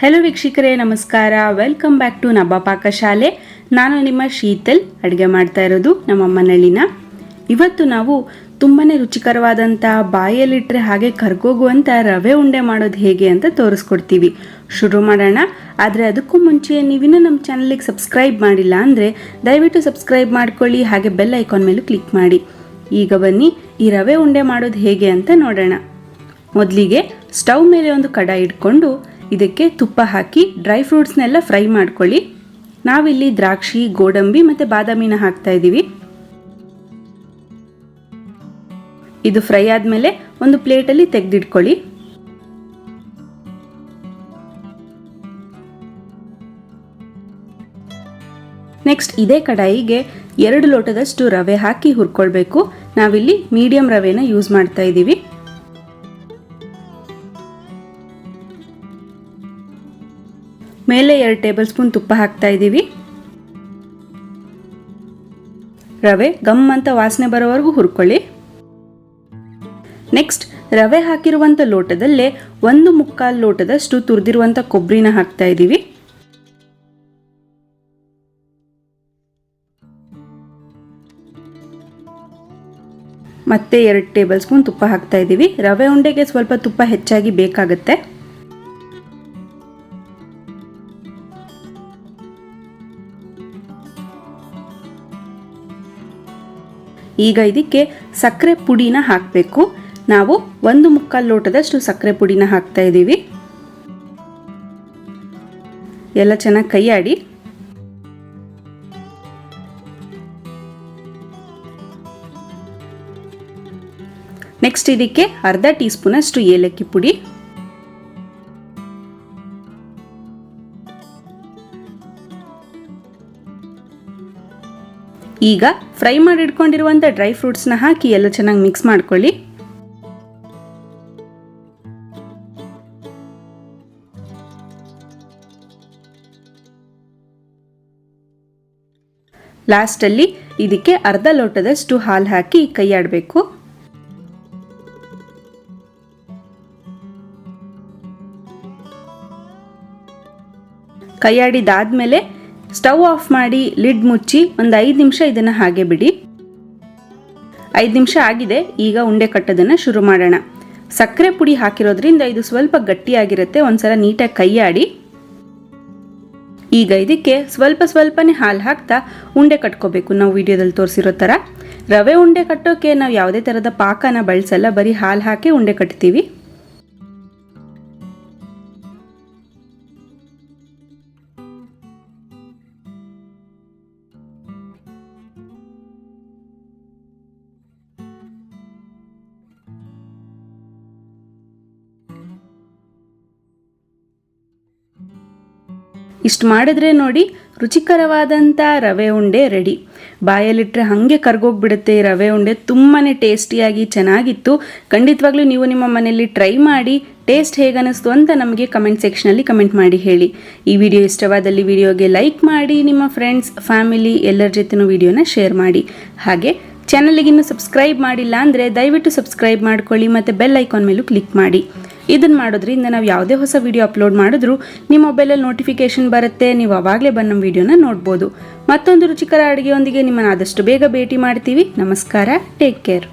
Hello ವೀಕ್ಷಕರೇ, ನಮಸ್ಕಾರ. Welcome back to ನಬ್ಬ ಪಾಕಶಾಲೆ ನಾನು ನಿಮ್ಮ ಶೀತಲ್. ಅಡುಗೆ ಮಾಡ್ತಾ ಇರೋದು ನಮ್ಮ ಮನೆಯಲ್ಲಿನ. ಇವತ್ತು ನಾವು ತುಂಬಾ ರುಚಿಕರವಾದಂಥ ಬಾಯಲ್ಲಿಟ್ಟರೆ ಹಾಗೆ ಕರ್ಗೋಗುವಂಥ ರವೆ ಉಂಡೆ ಮಾಡೋದು ಹೇಗೆ ಅಂತ ತೋರಿಸ್ಕೊಡ್ತೀವಿ. ಶುರು ಮಾಡೋಣ. ಆದರೆ ಅದಕ್ಕೂ ಮುಂಚೆ ನೀವಿನ್ನೂ ನಮ್ಮ ಚಾನಲಿಗೆ ಸಬ್ಸ್ಕ್ರೈಬ್ ಮಾಡಿಲ್ಲ ಅಂದರೆ ದಯವಿಟ್ಟು ಸಬ್ಸ್ಕ್ರೈಬ್ ಮಾಡ್ಕೊಳ್ಳಿ, ಹಾಗೆ ಬೆಲ್ ಐಕಾನ್ ಮೇಲೂ ಕ್ಲಿಕ್ ಮಾಡಿ. ಈಗ ಬನ್ನಿ, ಈ ರವೆ ಉಂಡೆ ಮಾಡೋದು ಹೇಗೆ ಅಂತ ನೋಡೋಣ. ಮೊದಲಿಗೆ ಸ್ಟವ್ ಮೇಲೆ ಒಂದು ಕಡ ಇಟ್ಕೊಂಡು ಇದಕ್ಕೆ ತುಪ್ಪ ಹಾಕಿ ಡ್ರೈ ಫ್ರೂಟ್ಸ್ನೆಲ್ಲ ಫ್ರೈ ಮಾಡ್ಕೊಳ್ಳಿ. ನಾವಿಲ್ಲಿ ದ್ರಾಕ್ಷಿ, ಗೋಡಂಬಿ ಮತ್ತು ಬಾದಾಮಿನ ಹಾಕ್ತಾ ಇದ್ದೀವಿ. ಇದು ಫ್ರೈ ಆದಮೇಲೆ ಒಂದು ಪ್ಲೇಟಲ್ಲಿ ತೆಗೆದಿಟ್ಕೊಳ್ಳಿ. ನೆಕ್ಸ್ಟ್ ಇದೇ ಕಡಾಯಿಗೆ ಎರಡು ಲೋಟದಷ್ಟು ರವೆ ಹಾಕಿ ಹುರ್ಕೊಳ್ಬೇಕು. ನಾವಿಲ್ಲಿ ಮೀಡಿಯಂ ರವೆನ ಯೂಸ್ ಮಾಡ್ತಾ ಇದ್ದೀವಿ. ಮೇಲೆ ಎರಡು ಟೇಬಲ್ ಸ್ಪೂನ್ ತುಪ್ಪ ಹಾಕ್ತಾ ಇದ್ದೀವಿ. ರವೆ ಗಮ್ ಅಂತ ವಾಸನೆ ಬರೋವರೆಗೂ ಹುರ್ಕೊಳ್ಳಿ. ನೆಕ್ಸ್ಟ್, ರವೆ ಹಾಕಿರುವಂಥ ಲೋಟದಲ್ಲೇ ಒಂದು ಮುಕ್ಕಾಲು ಲೋಟದಷ್ಟು ತುರಿದಿರುವಂಥ ಕೊಬ್ಬರಿನ ಹಾಕ್ತಾ ಇದ್ದೀವಿ. ಮತ್ತೆ ಎರಡು ಟೇಬಲ್ ಸ್ಪೂನ್ ತುಪ್ಪ ಹಾಕ್ತಾ ಇದ್ದೀವಿ. ರವೆ ಉಂಡೆಗೆ ಸ್ವಲ್ಪ ತುಪ್ಪ ಹೆಚ್ಚಾಗಿ ಬೇಕಾಗುತ್ತೆ. ಈಗ ಇದಕ್ಕೆ ಸಕ್ಕರೆ ಪುಡಿನ ಹಾಕಬೇಕು. ನಾವು ಒಂದು ಮುಕ್ಕಾಲು ಲೋಟದಷ್ಟು ಸಕ್ಕರೆ ಪುಡಿನ ಹಾಕ್ತಾ ಇದ್ದೀವಿ. ಎಲ್ಲ ಚೆನ್ನಾಗಿ ಕೈಯಾಡಿ ನೆಕ್ಸ್ಟ್ ಇದಕ್ಕೆ ಅರ್ಧ ಟೀ ಸ್ಪೂನಷ್ಟು ಏಲಕ್ಕಿ ಪುಡಿ. ಈಗ ಫ್ರೈ ಮಾಡಿ ಇಟ್ಕೊಂಡಿರುವಂಥ ಡ್ರೈ ಫ್ರೂಟ್ಸ್ನ ಹಾಕಿ ಎಲ್ಲ ಚೆನ್ನಾಗಿ ಮಿಕ್ಸ್ ಮಾಡ್ಕೊಳ್ಳಿ. ಲಾಸ್ಟಲ್ಲಿ ಇದಕ್ಕೆ ಅರ್ಧ ಲೋಟದಷ್ಟು ಹಾಲು ಹಾಕಿ ಕೈಯಾಡಬೇಕು. ಕೈಯಾಡಿದಾದ್ಮೇಲೆ ಸ್ಟವ್ ಆಫ್ ಮಾಡಿ ಲಿಡ್ ಮುಚ್ಚಿ ಒಂದು ಐದು ನಿಮಿಷ ಇದನ್ನು ಹಾಗೆ ಬಿಡಿ. ಐದು ನಿಮಿಷ ಆಗಿದೆ, ಈಗ ಉಂಡೆ ಕಟ್ಟೋದನ್ನು ಶುರು ಮಾಡೋಣ. ಸಕ್ಕರೆ ಪುಡಿ ಹಾಕಿರೋದ್ರಿಂದ ಇದು ಸ್ವಲ್ಪ ಗಟ್ಟಿಯಾಗಿರುತ್ತೆ, ಒಂದ್ಸಲ ನೀಟಾಗಿ ಕೈಯಾಡಿ. ಈಗ ಇದಕ್ಕೆ ಸ್ವಲ್ಪ ಸ್ವಲ್ಪನೇ ಹಾಲು ಹಾಕ್ತಾ ಉಂಡೆ ಕಟ್ಕೋಬೇಕು. ನಾವು ವಿಡಿಯೋದಲ್ಲಿ ತೋರಿಸಿರೋ ಥರ. ರವೆ ಉಂಡೆ ಕಟ್ಟೋಕೆ ನಾವು ಯಾವುದೇ ಥರದ ಪಾಕನ ಬಳಸಲ್ಲ, ಬರೀ ಹಾಲು ಹಾಕಿ ಉಂಡೆ ಕಟ್ತೀವಿ. ಇಷ್ಟು ಮಾಡಿದ್ರೆ ನೋಡಿ ರುಚಿಕರವಾದಂಥ ರವೆ ಉಂಡೆ ರೆಡಿ ಬಾಯಲ್ಲಿಟ್ಟರೆ ಹಾಗೆ ಕರ್ಗೋಗ್ಬಿಡುತ್ತೆ ಈ ರವೆ ಉಂಡೆ. ತುಂಬಾ ಟೇಸ್ಟಿಯಾಗಿ ಚೆನ್ನಾಗಿತ್ತು. ಖಂಡಿತವಾಗ್ಲೂ ನೀವು ನಿಮ್ಮ ಮನೆಯಲ್ಲಿ ಟ್ರೈ ಮಾಡಿ ಟೇಸ್ಟ್ ಹೇಗನ್ನಿಸ್ತು ಅಂತ ನಮಗೆ ಕಮೆಂಟ್ ಸೆಕ್ಷನಲ್ಲಿ ಕಮೆಂಟ್ ಮಾಡಿ ಹೇಳಿ. ಈ ವಿಡಿಯೋ ಇಷ್ಟವಾದಲ್ಲಿ ವಿಡಿಯೋಗೆ ಲೈಕ್ ಮಾಡಿ, ನಿಮ್ಮ ಫ್ರೆಂಡ್ಸ್ ಫ್ಯಾಮಿಲಿ ಎಲ್ಲರ ಜೊತೆನೂ ವಿಡಿಯೋನ ಶೇರ್ ಮಾಡಿ. ಹಾಗೆ ಚಾನಲಿಗೆ ಇನ್ನೂ ಸಬ್ಸ್ಕ್ರೈಬ್ ಮಾಡಿಲ್ಲ ಅಂದರೆ ದಯವಿಟ್ಟು ಸಬ್ಸ್ಕ್ರೈಬ್ ಮಾಡ್ಕೊಳ್ಳಿ ಮತ್ತು ಬೆಲ್ ಐಕಾನ್ ಮೇಲೂ ಕ್ಲಿಕ್ ಮಾಡಿ. ಇದನ್ನು ಮಾಡೋದ್ರಿಂದ ನಾವು ಯಾವುದೇ ಹೊಸ ವಿಡಿಯೋ ಅಪ್ಲೋಡ್ ಮಾಡಿದ್ರೂ ನಿಮ್ಮ ಮೊಬೈಲಲ್ಲಿ ನೋಟಿಫಿಕೇಶನ್ ಬರುತ್ತೆ, ನೀವು ಅವಾಗಲೇ ಬಂದು ನಮ್ಮ ವಿಡಿಯೋನ ನೋಡ್ಬೋದು. ಮತ್ತೊಂದು ರುಚಿಕರ ಅಡುಗೆಯೊಂದಿಗೆ ನಿಮ್ಮನ್ನು ಆದಷ್ಟು ಬೇಗ ಭೇಟಿ ಮಾಡ್ತೀವಿ. ನಮಸ್ಕಾರ ಟೇಕ್ ಕೇರ್